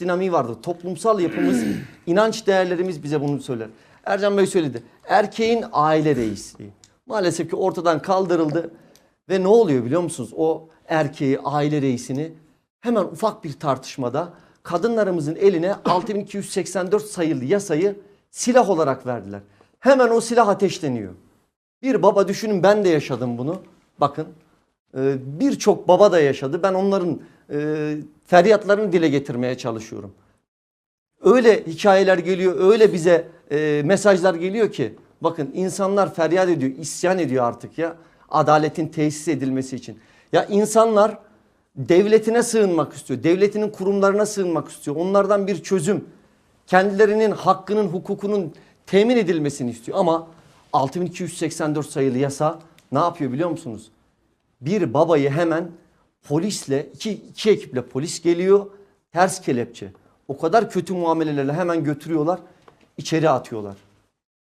iç dinamiği vardır. Toplumsal yapımız, inanç değerlerimiz bize bunu söyler. Ercan Bey söyledi. Erkeğin aile reisliği. Maalesef ki ortadan kaldırıldı. Ve ne oluyor biliyor musunuz? O erkeği, aile reisini hemen ufak bir tartışmada kadınlarımızın eline 6284 sayılı yasayı silah olarak verdiler. Hemen o silah ateşleniyor. Bir baba düşünün ben de yaşadım bunu. Bakın e, birçok baba da yaşadı. Ben onların e, feryatlarını dile getirmeye çalışıyorum. Öyle hikayeler geliyor, öyle bize e, mesajlar geliyor ki bakın insanlar feryat ediyor, isyan ediyor artık ya adaletin tesis edilmesi için. Ya insanlar devletine sığınmak istiyor, devletinin kurumlarına sığınmak istiyor. Onlardan bir çözüm, kendilerinin hakkının, hukukunun temin edilmesini istiyor. Ama 6284 sayılı yasa ne yapıyor biliyor musunuz? Bir babayı hemen polisle, iki, iki ekiple polis geliyor, ters kelepçe. O kadar kötü muamelelerle hemen götürüyorlar, içeri atıyorlar.